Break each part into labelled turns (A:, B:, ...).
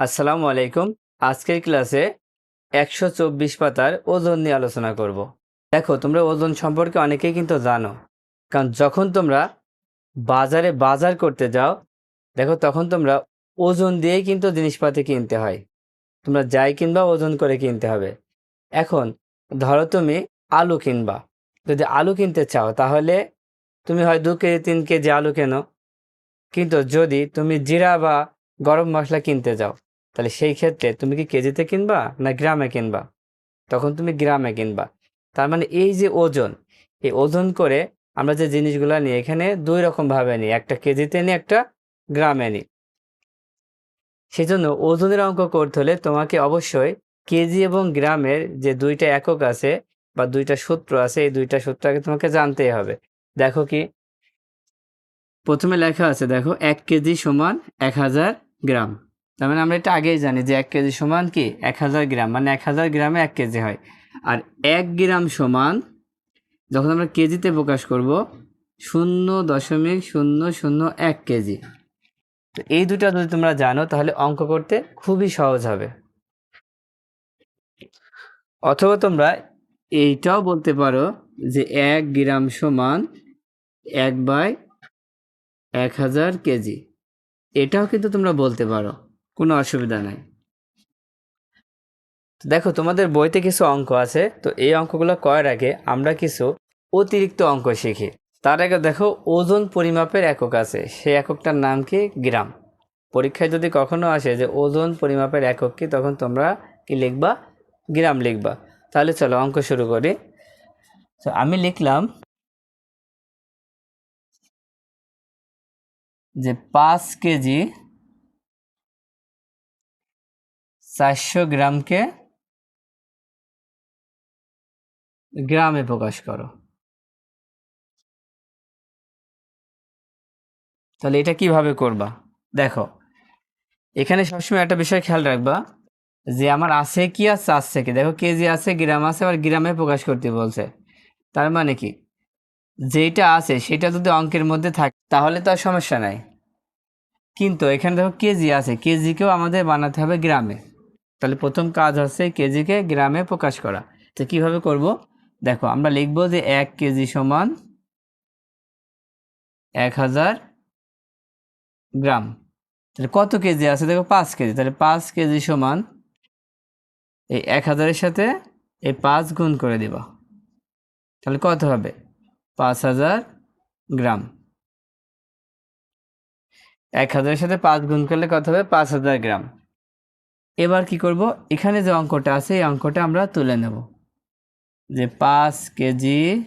A: আসসালামু আলাইকুম। আজকের ক্লাসে একশো চব্বিশ পাতার ওজন নিয়ে আলোচনা করব। দেখো, তোমরা ওজন সম্পর্কে অনেকেই কিন্তু জানো। কারণ যখন তোমরা বাজারে বাজার করতে যাও, দেখো, তখন তোমরা ওজন দিয়েই কিন্তু জিনিসপাতি কিনতে হয়। তোমরা যাই কিনবা, ওজন করে কিনতে হবে। এখন, ধরো তুমি আলু কিনবা। যদি আলু কিনতে চাও, তাহলে তুমি হয় দু কেজি, তিন কেজি আলু কেনো। কিন্তু যদি তুমি জিরা বা গরম মশলা কিনতে যাও তাহলে সেই ক্ষেত্রে তুমি কি কেজিতে কিনবা না গ্রামে কিনবা? তখন তুমি গ্রামে কিনবা। তার মানে এই যে ওজন, এই ওজন করে আমরা যে জিনিসগুলো নিই, এখানে দুই রকম ভাবে নিই, একটা কেজিতে নিই, একটা গ্রামে নিই। সেই জন্য ওজনের অঙ্ক করতে হলে তোমাকে অবশ্যই কেজি এবং গ্রামের যে দুইটা একক আছে বা দুইটা সূত্র আছে, এই দুইটা সূত্র আগে তোমাকে জানতেই হবে। দেখো কি? প্রথমে লেখা আছে, দেখো, এক কেজি সমান এক হাজার গ্রাম। তার মানে আমরা এটা আগেই জানি যে এক কেজি সমান কি? এক হাজার গ্রাম। মানে এক হাজার গ্রামে এক কেজি হয়। আর এক গ্রাম সমান যখন আমরা কেজিতে প্রকাশ করব, শূন্য দশমিক শূন্য শূন্য এক কেজি। তো এই দুটো যদি তোমরা জানো, তাহলে অঙ্ক করতে খুবই সহজ হবে। অথবা তোমরা এইটাও বলতে পারো যে এক গ্রাম সমান এক বাই এক হাজার কেজি। এটাও কিন্তু তোমরা বলতে পারো। কোনো অসুবিধা নাই। দেখো, তোমাদের বইতে কিছু অঙ্ক আছে। তো এই অঙ্কগুলো করার আগে আমরা কিছু অতিরিক্ত অঙ্ক শিখি। তার আগে দেখো, ওজন পরিমাপের একক আছে। সেই এককটার নাম কি? গ্রাম। পরীক্ষায় যদি কখনো আসে যে ওজন পরিমাপের একক কি, তখন তোমরা কি লিখবা? গ্রাম লিখবা। তাহলে চলো, অঙ্ক শুরু করি। তো আমি লিখলাম যে পাঁচ কেজি চারশো গ্রামকে গ্রামে প্রকাশ করো। তাহলে এটা কীভাবে করবা? দেখো, এখানে সবসময় একটা বিষয় খেয়াল রাখবা যে আমার আছে কি আছে আছে কি দেখো কেজি আছে, গ্রাম আছে, আবার গ্রামে প্রকাশ করতে বলছে। তার মানে কি? যেটা আছে, সেটা যদি অঙ্কের মধ্যে থাকে, তাহলে তো আর সমস্যা নাই। কিন্তু এখানে দেখো কেজি আছে কেজিকেও আমাদের বানাতে হবে গ্রামে। তাহলে প্রথম কাজ হচ্ছে কেজিকে গ্রামে প্রকাশ করা। তো কীভাবে করব? দেখো, আমরা লিখব যে এক কেজি সমান এক হাজার গ্রাম। তাহলে কত কেজি আছে? দেখো, পাঁচ কেজি। তাহলে পাঁচ কেজি সমান এই এক হাজারের সাথে এই পাঁচ গুণ করে দিব। তাহলে কত হবে? পাঁচ হাজার গ্রাম। এক হাজারের সাথে পাঁচ গুণ করলে কত হবে? পাঁচ হাজার গ্রাম। এবার কি করব? এখানে যে অঙ্কটা আছে, এই অঙ্কটা আমরা তুলে নেব। যে পাঁচ কেজি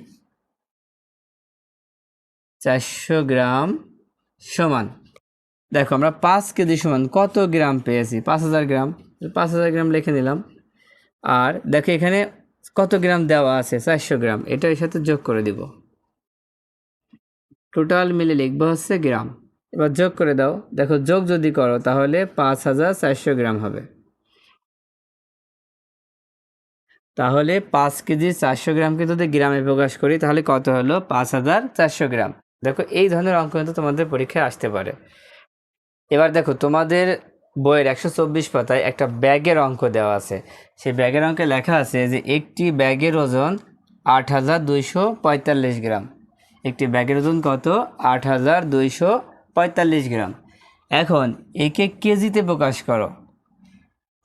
A: চারশো গ্রাম সমান। দেখো, আমরা পাঁচ কেজি সমান কত গ্রাম পেয়েছি? পাঁচ হাজার গ্রাম। পাঁচ হাজার গ্রাম লিখে নিলাম। আর দেখো, এখানে কত গ্রাম দেওয়া আছে? চারশো গ্রাম। এটা এর সাথে যোগ করে দিব। টোটাল মিলে লিখব হচ্ছে গ্রাম। এবার যোগ করে দাও। দেখো, যোগ যদি করো, তাহলে পাঁচ হাজার চারশো গ্রাম হবে। তাহলে পাঁচ কেজি চারশো গ্রামকে যদি গ্রামে প্রকাশ করি, তাহলে কত হলো? পাঁচ হাজার চারশো গ্রাম। দেখো, এই ধরনের অঙ্ক কিন্তু তোমাদের পরীক্ষায় আসতে পারে। এবার দেখো, তোমাদের বইয়ের একশো চব্বিশ পাতায় একটা ব্যাগের অঙ্ক দেওয়া আছে। সেই ব্যাগের অঙ্কে লেখা আছে যে, একটি ব্যাগের ওজন আট হাজার দুইশো পঁয়তাল্লিশ গ্রাম। একটি ব্যাগের ওজন কত? আট হাজার দুইশো পঁয়তাল্লিশ গ্রাম। এখন, একে কেজিতে প্রকাশ করো।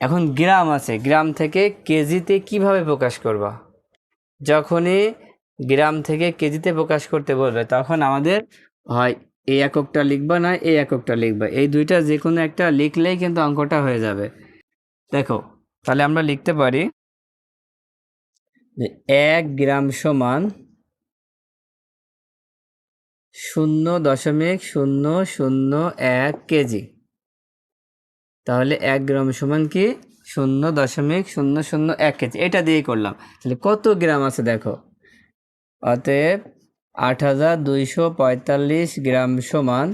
A: এখন গ্রাম আছে, গ্রাম থেকে কেজিতে কীভাবে প্রকাশ করবা? যখনই গ্রাম থেকে কেজিতে প্রকাশ করতে বলবে, তখন আমাদের হয় এই এককটা লিখবা না এই এককটা লিখবা। এই দুইটা যে কোনো একটা লিখলেই কিন্তু অঙ্কটা হয়ে যাবে। দেখো, তাহলে আমরা লিখতে পারি এক গ্রাম সমান শূন্য দশমিক শূন্য শূন্য এক কেজি। তাহলে এক গ্রাম সমান কি? শূন্য দশমিক শূন্য শূন্য এক কেজি। এটা দিয়েই করলাম। তাহলে কত গ্রাম আছে দেখো? অতএব আট হাজার দুইশো পঁয়তাল্লিশ গ্রাম সমান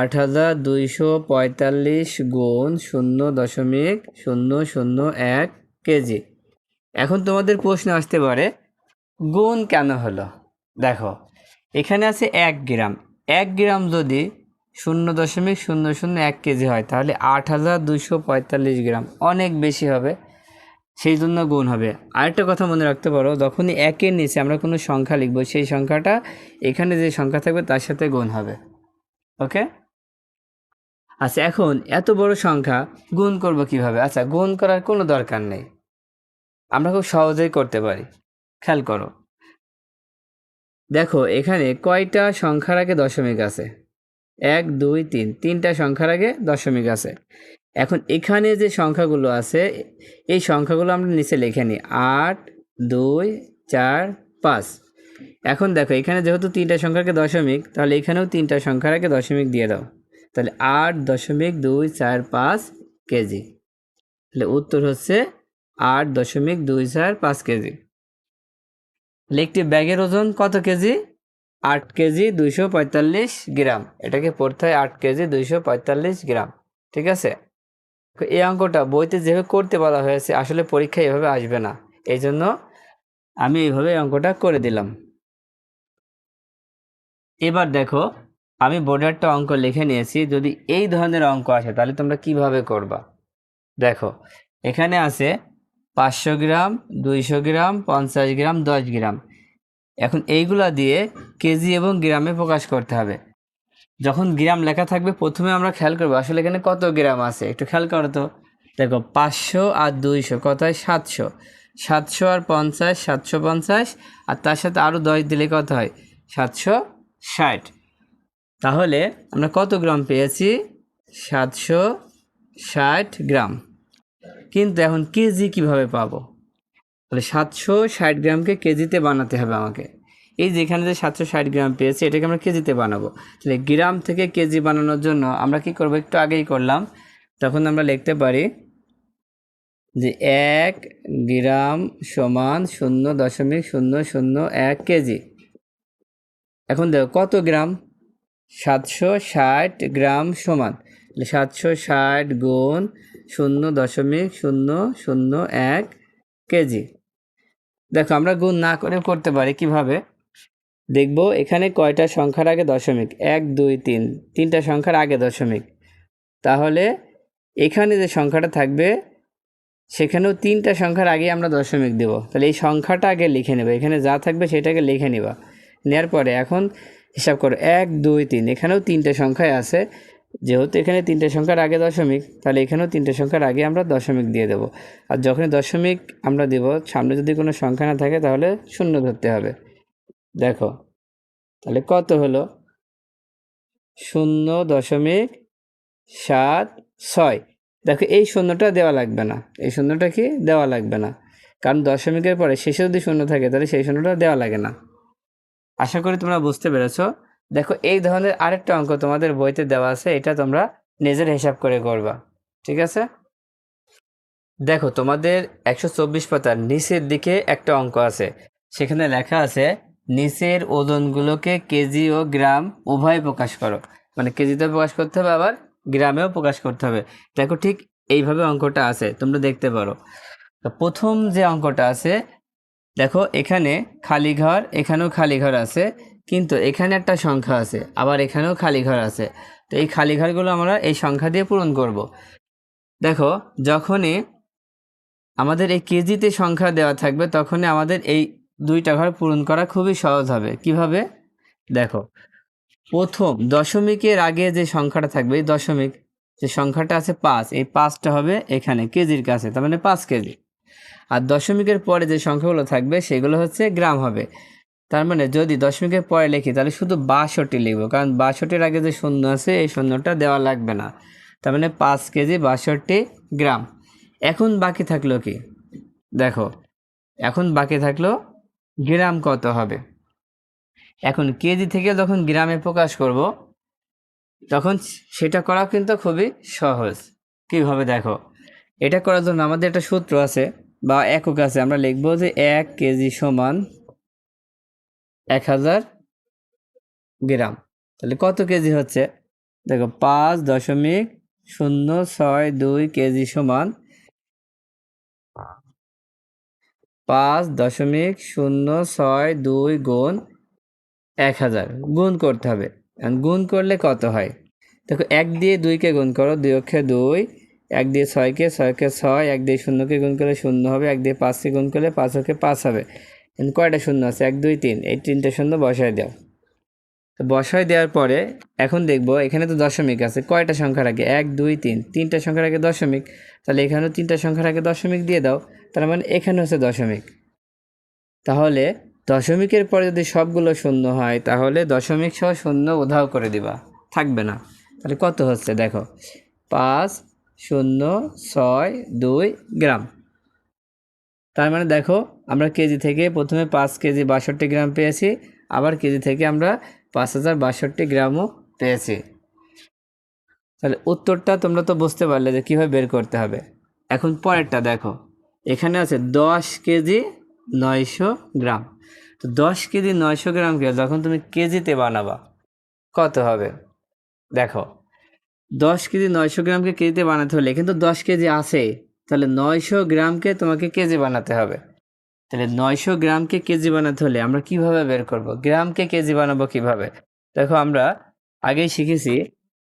A: আট হাজার দুইশো পঁয়তাল্লিশ গুণ শূন্য দশমিক শূন্য শূন্য এক কেজি। এখন তোমাদের প্রশ্ন আসতে পারে, গুণ কেন হলো? দেখো, এখানে আছে এক গ্রাম। এক গ্রাম যদি শূন্য দশমিক শূন্য শূন্য এক কেজি হয়, তাহলে আট হাজার দুইশো পঁয়তাল্লিশ গ্রাম। অনেক বেশি হবে, সেই জন্য গুণ হবে। আরেকটা কথা মনে রাখতে পারো, যখনই একের নিচে আমরা কোনো সংখ্যা লিখব, সেই সংখ্যাটা এখানে যে সংখ্যা থাকবে তার সাথে গুণ হবে। ওকে? আচ্ছা এখন এত বড় সংখ্যা গুণ করব কীভাবে? আচ্ছা গুণ করার কোনো দরকার নেই। আমরা খুব সহজেই করতে পারি। খেয়াল করো। দেখো, এখানে কয়টা সংখ্যার আগে দশমিক আছে? এক, দুই, তিন। তিনটা সংখ্যার আগে দশমিক আছে। এখন এখানে যে সংখ্যাগুলো আছে, এই সংখ্যাগুলো আমরা নিচে লিখে নিই। আট, দুই, চার, পাঁচ। এখন দেখো, এখানে যেহেতু তিনটা সংখ্যাকে দশমিক, তাহলে এখানেও তিনটা সংখ্যার আগে দশমিক দিয়ে দাও। তাহলে আট দশমিক দুই, চার, পাঁচ কেজি। তাহলে উত্তর হচ্ছে আট দশমিক দুই, চার, পাঁচ কেজি। একটি ব্যাগের ওজন কত কেজি? আট কেজি দুইশো পঁয়তাল্লিশ গ্রাম। এটাকে পড়তে হয় আট কেজি দুইশো পঁয়তাল্লিশ গ্রাম। ঠিক আছে? এই অঙ্কটা বইতে যেভাবে করতে বলা হয়েছে, আসলে পরীক্ষায় এভাবে আসবে না। এই জন্য আমি এইভাবে এই অঙ্কটা করে দিলাম। এবার দেখো, আমি বোর্ডে একটা অঙ্ক লিখে নিয়েছি। যদি এই ধরনের অঙ্ক আসে, তাহলে তোমরা কীভাবে করবা? দেখো, এখানে আছে পাঁচশো গ্রাম, দুইশো গ্রাম, পঞ্চাশ গ্রাম, দশ গ্রাম। এখন এইগুলা দিয়ে কেজি এবং গ্রামে প্রকাশ করতে হবে। যখন গ্রাম লেখা থাকবে, প্রথমে আমরা খেয়াল করব আসলে এখানে কত গ্রাম আছে। একটু খেয়াল করো তো। দেখো, পাঁচশো আর দুইশো, কত হয়? সাতশো। সাতশো আর পঞ্চাশ, সাতশো পঞ্চাশ, আর তার সাথে আরও দশ দিলে কত হয়? সাতশো ষাট। তাহলে আমরা কত গ্রাম পেয়েছি? সাতশো ষাট গ্রাম। কিন্তু এখন কেজি কীভাবে পাবো? তাহলে সাতশো ষাট গ্রামকে কেজিতে বানাতে হবে আমাকে। এই যেখানে যে সাতশো ষাট গ্রাম পেয়েছি, এটাকে আমরা কেজিতে বানাবো। তাহলে গ্রাম থেকে কেজি বানানোর জন্য আমরা কি করব? একটু আগেই করলাম। তখন আমরা লিখতে পারি যে এক গ্রাম সমান শূন্য দশমিক শূন্য শূন্য এক কেজি। এখন দেখো, কত গ্রাম? সাতশো ষাট গ্রাম সমান। সাতশো ষাট গুণ শূন্য দশমিক শূন্য শূন্য এক কেজি। দেখো, আমরা গুণ না করে করতে পারি, কীভাবে? দেখব, এখানে কয়টা সংখ্যার আগে দশমিক? এক, দুই, তিন। তিনটা সংখ্যার আগে দশমিক। তাহলে এখানে যে সংখ্যাটা থাকবে, সেখানেও তিনটা সংখ্যার আগে আমরা দশমিক দেব। তাহলে এই সংখ্যাটা আগে লিখে নেব। এখানে যা থাকবে সেটাকে লিখে নেবা। নেওয়ার পরে এখন হিসাব করো, এক, দুই, তিন। এখানেও তিনটে সংখ্যায় আছে। যেহেতু এখানে তিনটে সংখ্যার আগে দশমিক, তাহলে এখানেও তিনটে সংখ্যার আগে আমরা দশমিক দিয়ে দেবো। আর যখনই দশমিক আমরা দেব, সামনে যদি কোনো সংখ্যা না থাকে, তাহলে শূন্য ধরতে হবে। দেখো, তাহলে কত হলো? শূন্য দশমিক সাত ছয়। দেখো, এই শূন্যটা দেওয়া লাগবে না। এই শূন্যটা কি? দেওয়া লাগবে না। কারণ দশমিকের পরে শেষে যদি শূন্য থাকে, তাহলে সেই শূন্যটা দেওয়া লাগে না। আশা করি তোমরা বুঝতে পেরেছ। দেখো, এই ধরনের আরেকটা অঙ্ক তোমাদের বইতে দেওয়া আছে, এটা তোমরা নিজের হিসাব করে করবা, ঠিক আছে? দেখো, তোমাদের একশো চব্বিশ পাতার নিচের দিকে একটা অঙ্ক আছে, সেখানে লেখা আছে, নিচের ওজনগুলোকে কেজি ও গ্রাম উভয় প্রকাশ করো মানে কেজিতে প্রকাশ করতে হবে, আবার গ্রামেও প্রকাশ করতে হবে, দেখো ঠিক এইভাবে অঙ্কটা আছে, তোমরা দেখতে পারো প্রথম যে অঙ্কটা আছে, দেখো এখানে খালি ঘর, এখানেও খালি ঘর আছে কিন্তু এখানে একটা সংখ্যা আছে, আবার এখানেও খালি ঘর আছে। তো এই খালি ঘরগুলো আমরা এই সংখ্যা দিয়ে পূরণ করব। দেখো, যখনই আমাদের এই কেজিতে সংখ্যা দেওয়া থাকবে, তখনই আমাদের এই দুইটা ঘর পূরণ করা খুবই সহজ হবে। কীভাবে? দেখো, প্রথম দশমিকের আগে যে সংখ্যাটা থাকবে, এই দশমিক, যে সংখ্যাটা আছে পাঁচ, এই পাঁচটা হবে এখানে, কেজির কাছে, তার মানে পাঁচ কেজি। আর দশমিকের পরে যে সংখ্যাগুলো থাকবে, সেগুলো হচ্ছে গ্রাম হবে। তার মানে যদি দশমিকের পরে লিখি, তাহলে শুধু বাষট্টি লিখব। কারণ বাষট্টির আগে যে শূন্য আছে, এই শূন্যটা দেওয়া লাগবে না। তার মানে পাঁচ কেজি বাষট্টি গ্রাম। এখন বাকি থাকল কি? দেখো, এখন বাকি থাকল গ্রাম কত হবে? এখন কেজি থেকে যখন গ্রামে প্রকাশ করব, তখন সেটা করা কিন্তু খুবই সহজ। কীভাবে দেখো? এটা করার জন্য আমাদের একটা সূত্র আছে, বা একক আছে। আমরা লিখব যে এক কেজি সমান এক হাজার গ্রাম। তাহলে কত কেজি হচ্ছে? দেখো, পাঁচ দশমিক শূন্য ছয় দুই কেজি সমান পাঁচ দশমিক শূন্য ছয় দুই গুণ এক হাজার। গুণ করতে হবে। গুণ করলে কত হয়? দেখো, এক দিয়ে দুইকে গুণ করো দুই অক্ষে দুই, এক দিয়ে ছয়কে ছয়কে ছয়, এক দিয়ে শূন্যকে গুণ করলে শূন্য হবে, এক দিয়ে পাঁচকে গুণ করলে পাঁচ পাঁচ হবে। কয়টা শূন্য আছে? এক, দুই, তিন। এই তিনটে শূন্য বসায় দাও। তো বসায় দেওয়ার পরে এখন দেখব এখানে তো দশমিক আছে। কয়টা সংখ্যার আগে? এক, দুই, তিন। তিনটা সংখ্যার আগে দশমিক। তাহলে এখানেও তিনটা সংখ্যার আগে দশমিক দিয়ে দাও। তার মানে এখানে হচ্ছে দশমিক। তাহলে দশমিকের পরে যদি সবগুলো শূন্য হয়, তাহলে দশমিক সহ শূন্য উধাও করে দিবা। থাকবে না। তাহলে কত হচ্ছে? দেখো। পাঁচ, শূন্য, ছয়, দুই, গ্রাম। তার মানে দেখো, আমরা কেজি থেকে প্রথমে পাঁচ কেজি বাষট্টি গ্রাম পেয়েছি, আবার কেজি থেকে আমরা পাঁচ হাজার বাষট্টি গ্রামও পেয়েছি। তাহলে উত্তরটা তোমরা তো বুঝতে পারলে যে কীভাবে বের করতে হবে। এখন পরেরটা দেখো, এখানে আছে দশ কেজি নয়শো গ্রাম। তো দশ কেজি নয়শো গ্রামকে যখন তুমি কেজিতে বানাবা, কত হবে? দেখো, দশ কেজি নয়শো গ্রামকে কেজিতে বানাতে হলে, কিন্তু দশ কেজি আছেই তাহলে নয়শো গ্রামকে তোমাকে কেজি বানাতে হবে। তাহলে নয়শো গ্রামকে কেজি বানাতে হলে আমরা কীভাবে বের করব? গ্রামকে কেজি বানাবো কীভাবে? দেখো আমরা আগেই শিখেছি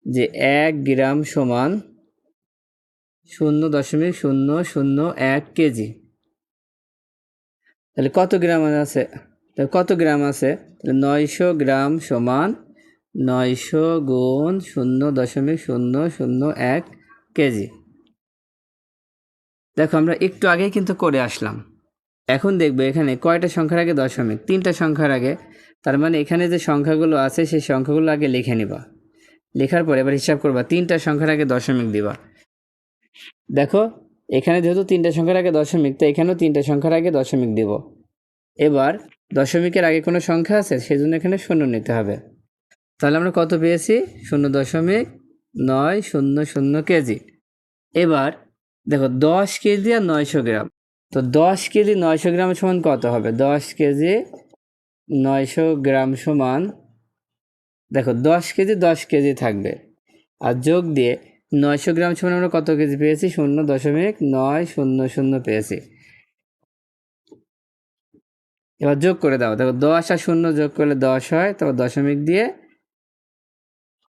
A: যে এক গ্রাম সমান শূন্য দশমিক শূন্য শূন্য এক কেজি। তাহলে কত গ্রাম আছে? তাহলে কত গ্রাম আছে? তাহলে নয়শো গ্রাম সমান নয়শো গুণ শূন্য দশমিক শূন্য শূন্য এক কেজি। দেখো, আমরা একটু আগেই কিন্তু করে আসলাম। এখন দেখব এখানে কয়টা সংখ্যার আগে দশমিক? তিনটা সংখ্যার আগে। তার মানে এখানে যে সংখ্যাগুলো আছে, সেই সংখ্যাগুলো আগে লিখে নিবা। লেখার পরে এবার হিসাব করবা, তিনটা সংখ্যার আগে দশমিক দিবা। দেখো, এখানে যেহেতু তিনটা সংখ্যার আগে দশমিক, তো এখানেও তিনটা সংখ্যার আগে দশমিক দিব। এবার দশমিকের আগে কোনো সংখ্যা আছে, সেজন্য এখানে শূন্য নিতে হবে। তাহলে আমরা কত পেয়েছি? শূন্য দশমিক নয় শূন্য শূন্য কেজি। এবার দেখো, দশ কেজি আর নয়শো গ্রাম। তো দশ কেজি নয়শো গ্রাম সমান কত হবে? দশ কেজি নয়শো গ্রাম সমান, দেখো, দশ কেজি দশ কেজি থাকবে। আর যোগ দিয়ে নয়শো গ্রাম সমান আমরা কত কেজি পেয়েছি? শূন্য দশমিক নয় শূন্য শূন্য পেয়েছি। এবার যোগ করে দাও। দেখো, দশ আর শূন্য যোগ করলে দশ হয়, তারপর দশমিক দিয়ে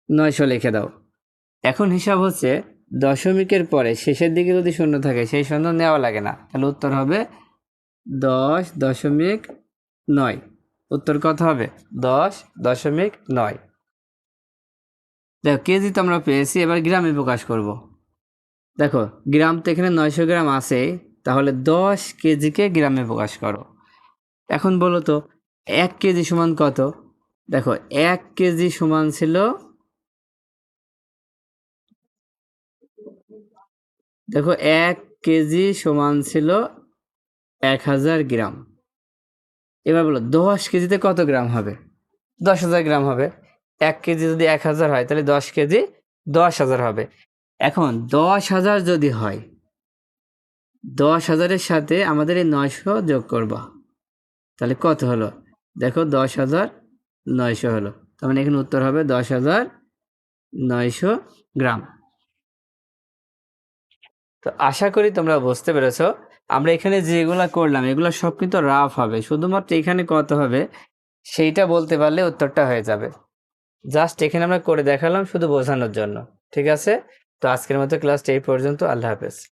A: নয়শো লিখে দাও। এখন হিসাব হচ্ছে দশমিকের পরে শেষের দিকে যদি শূন্য থাকে, সেই শূন্য নেওয়া লাগে না। তাহলে উত্তর হবে দশ দশমিক নয়। উত্তর কত হবে? দশ দশমিক নয়। দেখো কেজি তো আমরা পেয়েছি, এবার গ্রামে প্রকাশ করব। দেখো, গ্রাম তো এখানে নয়শো গ্রাম আছে, তাহলে দশ কেজিকে গ্রামে প্রকাশ করো। এখন বলো তো, এক কেজি সমান কত? দেখো, এক কেজি সমান ছিল দেখো এক কেজি সমান ছিল এক হাজার গ্রাম। এবার বলো, দশ কেজিতে কত গ্রাম হবে? দশ হাজার গ্রাম হবে। এক কেজি যদি এক হাজার হয়, তাহলে দশ কেজি দশ হাজার হবে। এখন দশ হাজার যদি হয়, দশ হাজারের সাথে আমাদের এই নয়শো যোগ করবা। তাহলে কত হলো? দেখো দশ হাজার নয়শো হলো। তার মানে এখানে উত্তর হবে দশ হাজার নয়শো গ্রাম। তো আশা করি তোমরা বুঝতে পেরেছ। আমরা এখানে যেগুলো করলাম, এগুলো সব কিন্তু রাফ হবে। শুধুমাত্র এখানে কত হবে, সেইটা বলতে পারলে উত্তরটা হয়ে যাবে। জাস্ট এখানে আমরা করে দেখালাম শুধু বোঝানোর জন্য। ঠিক আছে? তো আজকের মতো ক্লাসটা এই পর্যন্ত। আল্লাহ হাফেজ।